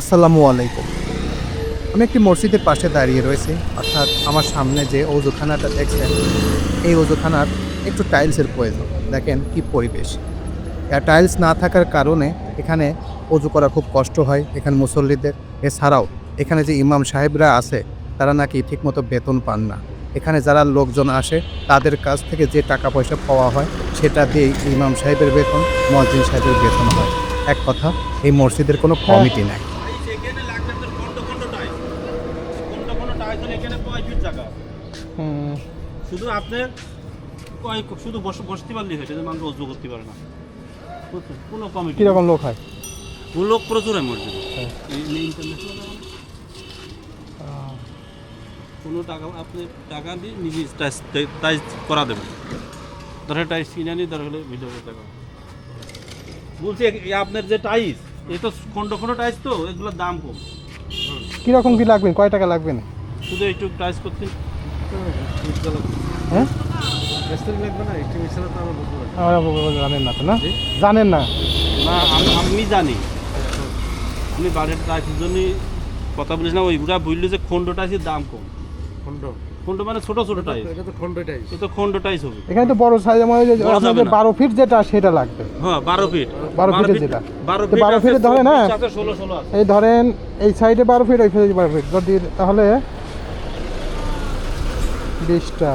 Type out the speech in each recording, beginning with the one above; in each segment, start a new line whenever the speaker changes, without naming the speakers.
আসসালামু আলাইকুম আমি একটি মসজিদের পাশে দাঁড়িয়ে রয়েছি অর্থাৎ আমার সামনে যে ওজুখানাটা দেখছেন এই ওজুখানার একটু টাইলসের প্রয়োজন দেখেন কি পরিবেশ আর টাইলস না থাকার কারণে এখানে অজু করা খুব কষ্ট হয় এখানে মুসল্লিদের এছাড়াও এখানে যে ইমাম সাহেবরা আছে তারা নাকি ঠিকমতো বেতন পান না এখানে যারা লোকজন আসে তাদের কাছ থেকে যে টাকা পয়সা পাওয়া হয় সেটা দিয়েই ইমাম সাহেবের বেতন মসজিদ সাহেবের বেতন হয় এক কথা এই মসজিদের কোনো হ্যাঁ। কমিটি নেই শুধু আপনার কয়েক শুধু বসতে পারলেই হয়েছে মানুষ অজ্ঞ করতে পারে না কোনো কমিটি কীরকম লোক হয় লোক প্রচুর হয় মসজিদে হ্যাঁ। কোনো টাকা আপনি টাকা দিয়ে নিজে টাইস টাইস করা দেবেন ধরে টাইস কিনে নিয়ে ধরে হলে ভিডিও টাকা বলছি আপনার যে টাইস এ তো খন্ড খন্ড টাইস তো এগুলোর দাম কম
কীরকম কী লাগবে কয় টাকা লাগবে না
শুধু একটু টাইস করতে হ্যাঁ
জানেন না তো না জানেন না
আমি জানি আমি জন্যই কথা ওইগুলা যে খন্ডটা আছে দাম কম খন্ড মানে
এখানে তো ফিট মানে যেটা সেটা লাগবে ফিট হ্যাঁ, ফিট যেটা ফিট এই ধরেন এই সাইডে ফিট ওই সাইডে ফিট যদি তাহলে বিশটা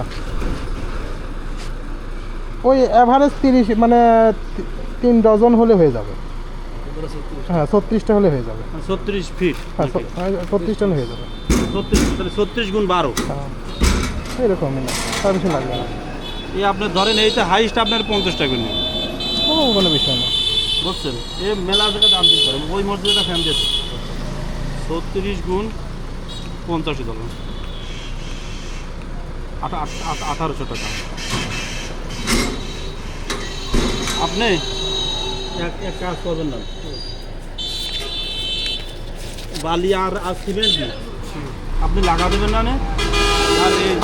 ওই অ্যাভারেজ তিরিশ মানে তিন ডজন হলে হয়ে যাবে হ্যাঁ ছত্রিশটা হলে হয়ে যাবে
হ্যাঁ, ছত্রিশ ফিট
হ্যাঁ, হ্যাঁ ছত্রিশটা হয়ে যাবে
ছত্রিশ গুণ বারো হ্যাঁ
এরকমই না তার বেশি লাগবে না
এই আপনার ধরেন এইটা হাইস্ট আপনার পঞ্চাশ টাকা নেবে
ও কোনো বিষয় না
বুঝছেন এ মেলা জায়গা দাম দিতে পারেন ওই মসজিদটা ফ্যান দিয়েছে ছত্রিশ গুণ পঞ্চাশ ডলার আঠারোশো টাকা আপনি এক কাজ করবেন না বালি আর আর সিমেন্ট আপনি লাগা দেবেন না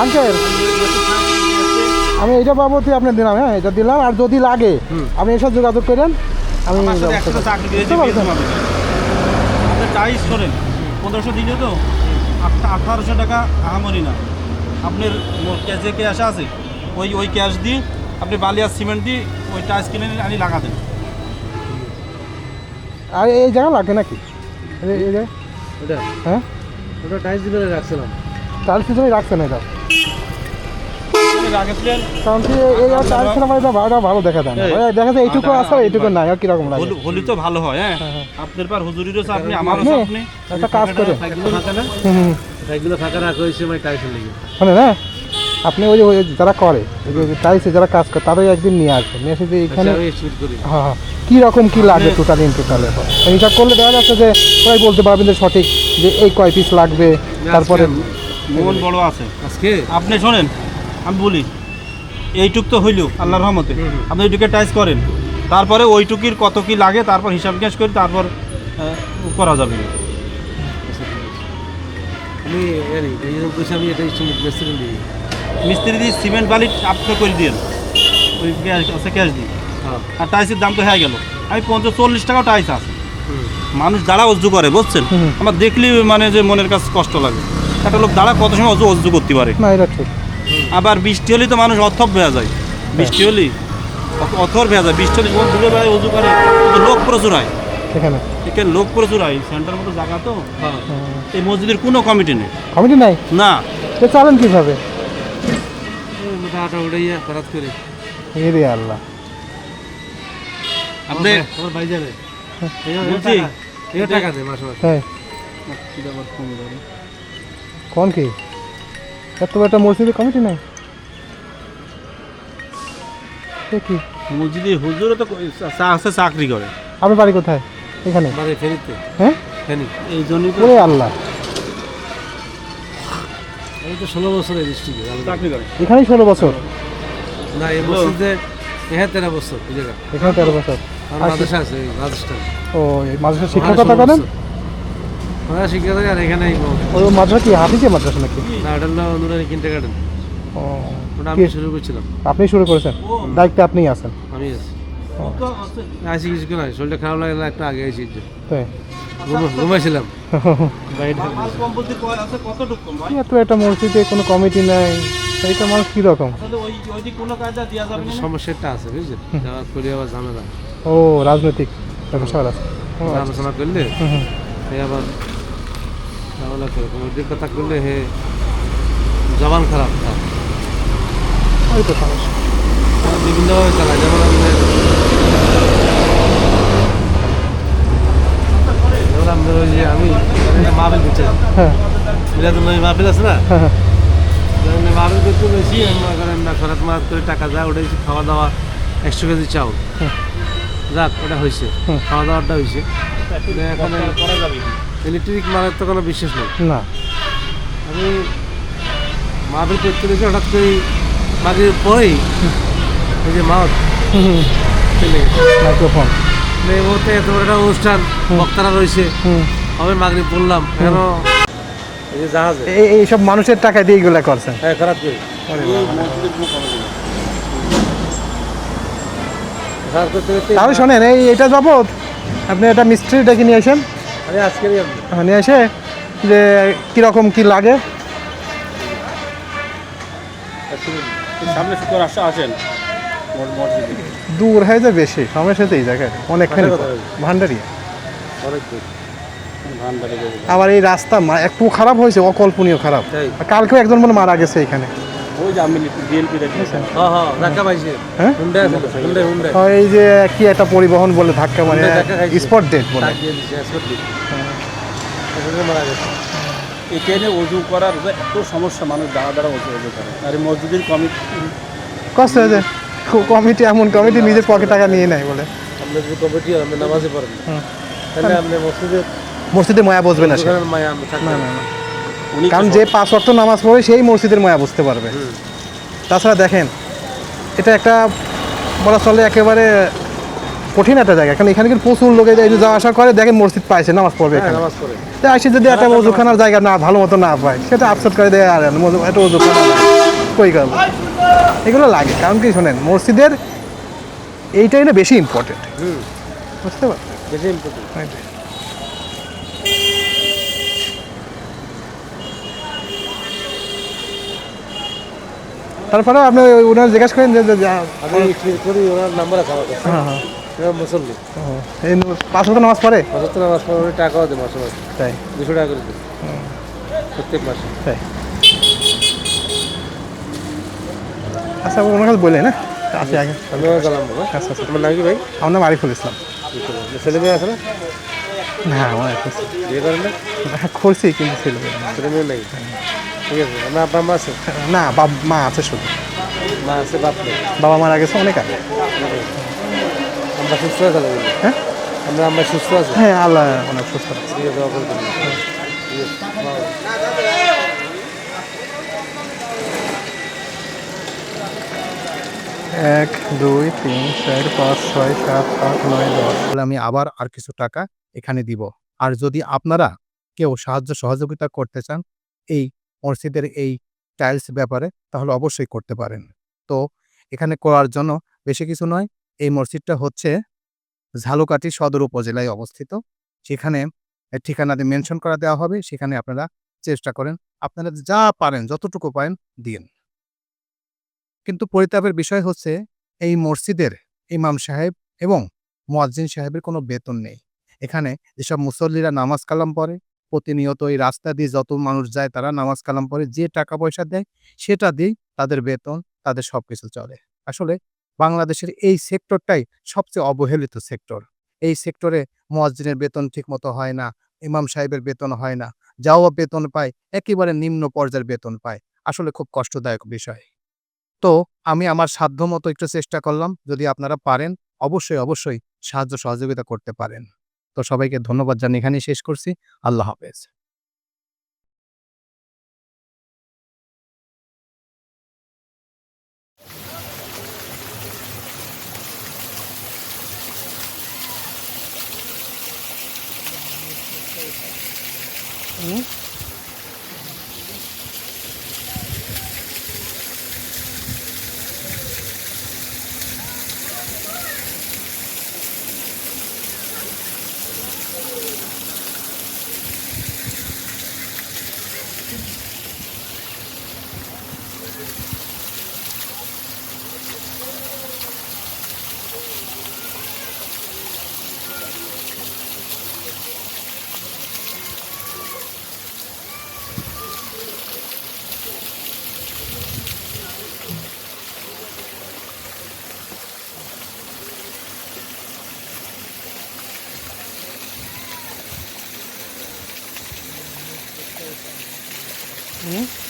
আঙ্কেল আমি এইটা তুই আপনি দিলাম হ্যাঁ এটা দিলাম আর যদি লাগে আপনি এসব যোগাযোগ করেন
আমি টাইস করেন পনেরোশো দিলে তো আঠারোশো টাকা আহামরি না আপনার ক্যাশে ক্যাশ আছে ওই ওই ক্যাশ দিয়ে আপনি বালি আর সিমেন্ট দিয়ে ওই টাইলস কিনে আনি লাগা দেন
আর এই জায়গা লাগে নাকি এই
হ্যাঁ ওটা টাইলস দিবে রাখছিলাম
টাইলস দিবে রাখছেন এটা ভালো দেখা দেখা এইটুকু হ্যাঁ, আছে এইটুকু নাই কিরকম
তো ভালো হয় হ্যাঁ, হ্যাঁ, হ্যাঁ। আপনার পার হুজুরিরও আপনি আমারও আপনি একটা কাজ করে এগুলো ফাঁকা রাখা হয়েছে টাইসের মানে লেগে
মানে না আপনি ওই যে যারা করে টাইসে যারা কাজ করে তাদের একদিন নিয়ে আসবে নিয়ে এসে যে আচ্ছা, এখানে হ্যাঁ, হ্যাঁ। কি কী রকম কী লাগে টোটাল ইন টোটালে হিসাব করলে দেখা যাচ্ছে যে ওরাই বলতে পারবেন যে সঠিক যে এই কয় পিস লাগবে তারপরে
মন বড় আছে আজকে আপনি শোনেন আমি বলি এইটুক তো হইল আল্লাহর রহমতে আপনি ওইটুকে টাইস করেন তারপরে ওইটুকির কত কি লাগে তারপর হিসাব নিকাশ করি তারপর করা যাবে আমি পয়সা আমি এটা মিস্ত্রি দিই মিস্ত্রি দিয়ে সিমেন্ট বালি আপনি করে দিয়ে ওই আছে ক্যাশ দিই হ্যাঁ। আর টাইসের দাম তো হয়ে গেল আমি পঞ্চাশ চল্লিশ টাকাও টাইস আছে মানুষ দাঁড়া অজু করে বুঝছেন আমার দেখলেই মানে যে মনের কাছে কষ্ট লাগে একটা লোক দাঁড়া কত সময় অজু অজু করতে পারে আবার বৃষ্টি হলেই তো মানুষ অথব হয়ে যায় বৃষ্টি হ্যাঁ। হলেই অথর যায় বৃষ্টি হলে যখন দূরে বেড়ায় অজু করে লোক প্রচুর হয় সেখানে লোক প্রচুর হয় সেন্টার মতো জায়গা তো হ্যাঁ। এই মসজিদের কোনো কমিটি নেই কমিটি নাই না
তো চালান কিভাবে আল্লাহ আপনি কি একটা কমিটি নাই
তো চাকরি করে
বাড়ি কোথায় এখানে মানে হ্যাঁ এই জন্য ওরে আল্লাহ
এই তো ষোলো বছর এই
এখানে ষোলো বছর
না এই মসজিদে এখানে তেরো বছর
এখানে তেরো বছর
মাদ্রাসা আছে মাদ্রাসা
ও মাদ্রাসা শিক্ষকতা করেন
মাদ্রাসা শিক্ষকতা আর এখানে
ও মাদ্রাসা কি হাফিজে মাদ্রাসা নাকি
না এটা হলো অনুরারি গার্ডেন ও ওটা আমি শুরু করেছিলাম
আপনি শুরু করেছেন দায়িত্ব আপনিই আছেন
আমি আছি আসি কিছু নয় শরীরটা খারাপ লাগে না একটা আগে এসে ঘুমাইছিলাম
একটা মসজিদে কোনো কমিটি নাই এইটা মানুষ কীরকম
সমস্যাটা আছে বুঝলেন যাওয়ার করে আবার ঝামেলা
ও রাজনৈতিক আচ্ছা।
আলোচনা করলে সে আবার ঝামেলা করে কমিটির কথা করলে হে জবান খারাপ ওই তো সমস্যা বিভিন্নভাবে চালায় যেমন করলাম যে হ্যাঁ মিলাদুল্লাহ আছে না হ্যাঁ, হ্যাঁ। মাহবিল করতে বেশি সরাত মারাত করে টাকা যা উঠেছি খাওয়া দাওয়া একশো কেজি চাউল হ্যাঁ। যাক ওটা হয়েছে খাওয়া দাওয়াটা হয়েছে এখন ইলেকট্রিক মারার তো কোনো বিশ্বাস নেই না আমি মাদুর করতে গেছি হঠাৎ করে মাঝে পরেই ওই যে মাউথ এই মুহূর্তে এত একটা অনুষ্ঠান বক্তারা রয়েছে আমি মাগরি কেন
এই এই সব মানুষের টাকা দিয়ে এগুলো করছে
হ্যাঁ খারাপ তাহলে শোনেন এই এটা যাবত
আপনি এটা মিস্ত্রি ডেকে নিয়ে আসেন আজকে নিয়ে এসে হ্যাঁ, যে কিরকম কি লাগে
আচ্ছা, সামনে আসেন
দূর হয়ে যায় বেশি সময় সাথে এই জায়গায় অনেকখানি ভান্ডারিয়া আবার এই রাস্তা একটু খারাপ হয়েছে অকল্পনীয় খারাপ কালকেও একজন মানে মারা গেছে এখানে
আচ্ছা। হ্যাঁ, হ্যাঁ,
হ্যাঁ? এই যে কি একটা পরিবহন বলে ধাক্কা মানে স্পট ডেট বলে
এই ট্রেনে অজু করার এত সমস্যা মানুষ দাঁড়া দাঁড়া অজু করে আর মসজিদের কমিটি
কষ্ট হয়েছে কমিটি এমন কমিটি নিজের পকেট টাকা নিয়ে নেয় বলে মসজিদে মায়া বসবে না কারণ যে পাঁচ অর্থ নামাজ পড়ে সেই মসজিদের মায়া বুঝতে পারবে তাছাড়া দেখেন এটা একটা বলা চলে একেবারে কঠিন একটা জায়গা কারণ এখানে কিন্তু প্রচুর লোকে যাওয়া আসা করে দেখেন মসজিদ পাইছে নামাজ পড়বে
হ্যাঁ, এখানে
আসে যদি একটা মজুখানার জায়গা না ভালো মতো না পায় সেটা আপসেট করে দেয় আর মজু একটা মজুখানা কই গেল এগুলো লাগে কারণ কি শোনেন মসজিদের এইটাই না বেশি ইম্পর্টেন্ট বুঝতে পারছেন
বেশি ইম্পর্টেন্ট হ্যাঁ,
তারপরে আপনি ওনার জিজ্ঞাসা করেন
যে আমি করি ওনার নাম্বার আছে আমার কাছে হ্যাঁ হ্যাঁ মুসল্লি
এই পাঁচ হাজার নামাজ পড়ে পাঁচ
হাজার নামাজ পড়ে টাকাও দেয় মাসে মাসে তাই দুশো টাকা করে দিই প্রত্যেক মাসে তাই
আচ্ছা ওনার কাছে বললেন না হ্যাঁ? আসি আগে
হ্যাঁ? আচ্ছা আচ্ছা তোমার নাম কি ভাই
আমার নাম আরিফুল ইসলাম
ছেলে মেয়ে আছে না না আমার বিয়ে
হ্যাঁ করছি কিন্তু ছেলে মেয়ে
ছেলে মেয়ে ঠিক আছে
না বাবা মা আছে শুধু
মা আছে বাপ নেই
বাবা মারা গেছে অনেক আগে
আমরা সুস্থ হ্যাঁ আমরা আমরা সুস্থ
হ্যাঁ আল্লাহ অনেক সুস্থ আছে এক দুই তিন চার পাঁচ ছয় সাত আট নয় দশ তাহলে আমি আবার আর কিছু টাকা এখানে দিব আর যদি আপনারা কেউ সাহায্য সহযোগিতা করতে চান এই মসজিদের এই টাইলস ব্যাপারে তাহলে অবশ্যই করতে পারেন তো এখানে করার জন্য বেশি কিছু নয় এই মসজিদটা হচ্ছে ঝালুকাটি সদর উপজেলায় অবস্থিত সেখানে ঠিকানাতে মেনশন করা দেওয়া হবে সেখানে আপনারা চেষ্টা করেন আপনারা যা পারেন যতটুকু পারেন দিন কিন্তু পরিতাপের বিষয় হচ্ছে এই মসজিদের ইমাম সাহেব এবং মোয়াজিন সাহেবের কোনো বেতন নেই এখানে যেসব মুসল্লিরা নামাজ কালাম পড়ে প্রতিনিয়ত এই রাস্তা দিয়ে যত মানুষ যায় তারা নামাজ কালাম পড়ে যে টাকা পয়সা দেয় সেটা দিয়েই তাদের বেতন তাদের সব কিছু চলে আসলে বাংলাদেশের এই সেক্টরটাই সবচেয়ে অবহেলিত সেক্টর এই সেক্টরে মোয়াজিনের বেতন ঠিকমতো হয় না ইমাম সাহেবের বেতন হয় না যাও বেতন পায় একেবারে নিম্ন পর্যায়ের বেতন পায় আসলে খুব কষ্টদায়ক বিষয় তো আমি আমার সাধ্য মতো একটু চেষ্টা করলাম যদি আপনারা পারেন অবশ্যই অবশ্যই সাহায্য সহযোগিতা করতে পারেন তো সবাইকে ধন্যবাদ জানি এখানেই শেষ করছি আল্লাহ হাফেজ Mm-hmm. Thank you. Mm-hmm.